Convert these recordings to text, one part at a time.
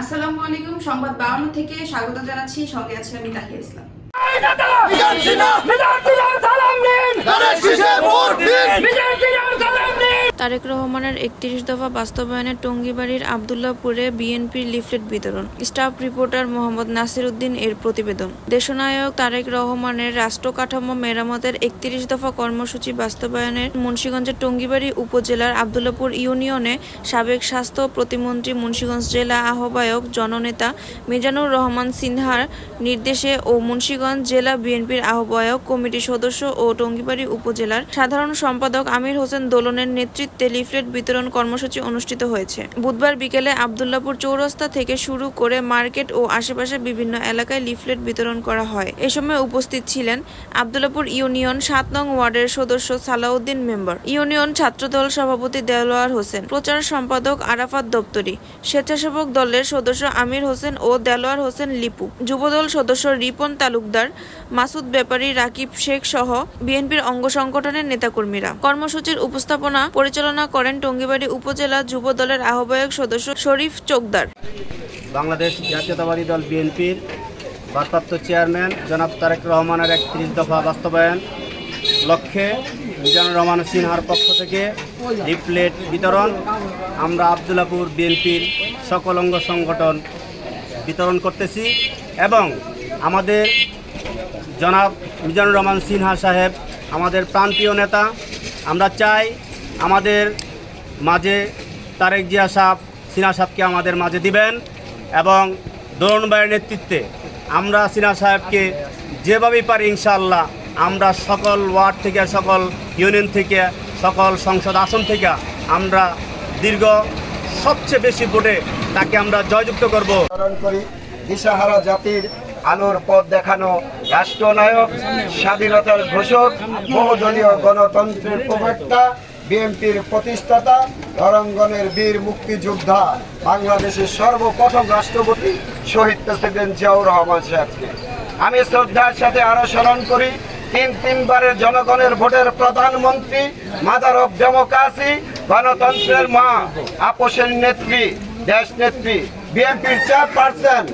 আসসালামু আলাইকুম সংবাদ বাউন্ন থেকে স্বাগত জানাচ্ছি। সঙ্গে আছি আমি তাহিয়া ইসলাম। তারেক রহমানের একত্রিশ দফা বাস্তবায়নে টঙ্গিবাড়ির আবদুল্লাপুরে বিএনপির লিফলেট বিতরণ। স্টাফ রিপোর্টার মোহাম্মদ নাসির উদ্দিন এর প্রতিবেদন। দেশনায়ক তারেক রহমানের রাষ্ট্র কাঠামো মেরামতের একত্রিশ দফা কর্মসূচি বাস্তবায়নের মুন্সিগঞ্জের টঙ্গিবাড়ি উপজেলার আবদুল্লাপুর ইউনিয়নে সাবেক স্বাস্থ্য প্রতিমন্ত্রী মুন্সিগঞ্জ জেলা আহ্বায়ক জননেতা মিজানুর রহমান সিনহার নির্দেশে ও মুন্সীগঞ্জ জেলা বিএনপির আহ্বায়ক কমিটির সদস্য ও টঙ্গিবাড়ি উপজেলার সাধারণ সম্পাদক আমির হোসেন দোলনের নেতৃত্বে লিফলেট বিতরণ কর্মসূচি অনুষ্ঠিত হয়েছে। বুধবার বিকেলে আবদুল্লাপুর চৌরাস্তা থেকে শুরু করে মার্কেট ও আশেপাশে বিভিন্ন এলাকায় লিফলেট বিতরণ করা হয়। এ সময় উপস্থিত ছিলেন আবদুল্লাপুর ইউনিয়ন সাত নং ওয়ার্ডের সদস্য সালাউদ্দিন মেম্বার, ইউনিয়ন ছাত্রদল সভাপতি দেলোয়ার হোসেন, প্রচার সম্পাদক আরাফাত দপ্তরি, স্বেচ্ছাসেবক দলের সদস্য আমির হোসেন ও দেলোয়ার হোসেন লিপু, যুবদল সদস্য রিপন তালুকদার, মাসুদ ব্যাপারী রাকিব শেখ সহ বিএনপির অঙ্গ সংগঠনের নেতাকর্মীরা। কর্মসূচির উপস্থাপনা পরিচালনা করেন টঙ্গিবাড়ি উপজেলা যুব দলের আহ্বায়ক সদস্য শরীফ চোকদার। বাংলাদেশ জাতীয়তাবাদী দল বিএনপির ভারপ্রাপ্ত চেয়ারম্যান জনাব তারেক রহমানের একত্রিশ দফা বাস্তবায়ন লক্ষ্যে মিজানুর রহমান সিনহার পক্ষ থেকে লিফলেট বিতরণ। আমরা আবদুল্লাপুর বিএনপির সকল অঙ্গ সংগঠন বিতরণ করতেছি এবং আমাদের জনাব মিজানুর রহমান সিনহা সাহেব, আমাদের প্রান্তীয় নেতা, আমরা চাই আমাদের মাঝে তারেক জিয়া সাহেব, সিনহা সাহেবকে আমাদের মাঝে দিবেন এবং দোলন ভাইয়ের নেতৃত্বে আমরা সিনহা সাহেবকে যেভাবেই পারি ইনশাআল্লাহ, আমরা সকল ওয়ার্ড থেকে, সকল ইউনিয়ন থেকে, সকল সংসদ আসন থেকে আমরা দীর্ঘ সবচেয়ে বেশি ভোটে তাকে আমরা জয়যুক্ত করব। করি, দিশাহারা জাতির আলোর পথ দেখানো রাষ্ট্রনায়ক, স্বাধীনতার ঘোষক, বহুদলীয় গণতন্ত্রের প্রবক্তা বিএনপির প্রতিষ্ঠাতা রণাঙ্গনের বীর মুক্তিযোদ্ধা বাংলাদেশের সর্বপ্রথম রাষ্ট্রপতি শহীদ প্রেসিডেন্ট জিয়াউর রহমান সাহেবকে। আমি শ্রদ্ধার সাথে আরও স্মরণ করি, তিন তিনবারের জনগণের ভোটের প্রধানমন্ত্রী মাদার অফ ডেমোক্রাসি গণতন্ত্রের মা, আপোষের নেত্রী, দেশ নেত্রী, বিএনপির চেয়ারপারসন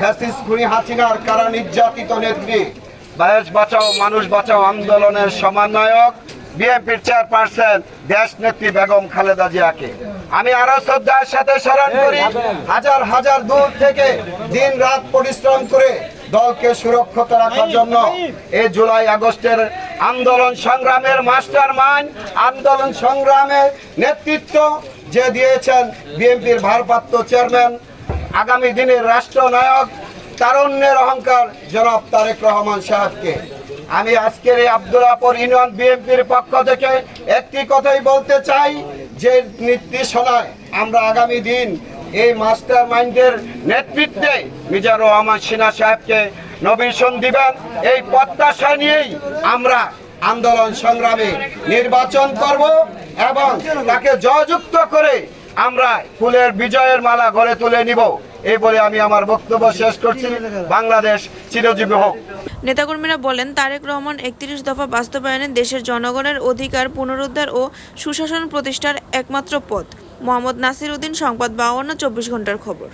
ফ্যাসিস খুনি হাসিনার কারা নির্যাতিত নেত্রী, বায়স বাঁচাও, মানুষ বাঁচাও আন্দোলনের সমন্বয়ক বিএনপির চেয়ারপারসন দেশ নেত্রী বেগম খালেদা জিয়াকে। আমি আরও শ্রদ্ধার সাথে স্মরণ করি হাজার হাজার দূর থেকে দিন রাত পরিশ্রম করে দলকে সুরক্ষিত রাখার জন্য এই। জুলাই আগস্টের আন্দোলন সংগ্রামের মাস্টার মাইন্ড আন্দোলন সংগ্রামের নেতৃত্ব যে দিয়েছেন বিএনপির ভারপ্রাপ্ত চেয়ারম্যান আগামী দিনের রাষ্ট্রনায়ক তারুণ্যের অহংকার জনাব তারেক রহমান সাহেবকে। আমি আজকের এই আব্দুল্লাপুর ইউনিয়ন বিএনপির পক্ষ থেকে একটি কথাই বলতে চাই, যে নির্দেশনায় আমরা আগামী দিন এই মাস্টার মাইন্ডের নেতৃত্বে মিজানুর রহমান সিনহা সাহেবকে নবীশন দিবেন। এই প্রত্যাশা নিয়েই আমরা আন্দোলন সংগ্রামে নির্বাচন করব এবং তাকে জয়যুক্ত করে আমরা ফুলের বিজয়ের মালা গড়ে তুলে নিব। এই বলে আমি আমার বক্তব্য শেষ করছি। বাংলাদেশ চিরজীবী হোক। নেতাকর্মীরা বলেন, তারেক রহমান একত্রিশ দফা বাস্তবায়নে দেশের জনগণের অধিকার পুনরুদ্ধার ও সুশাসন প্রতিষ্ঠার একমাত্র পথ। মোহাম্মদ নাসির উদ্দিন সংবাদ বাউন্ন, চব্বিশ ঘণ্টার খবর।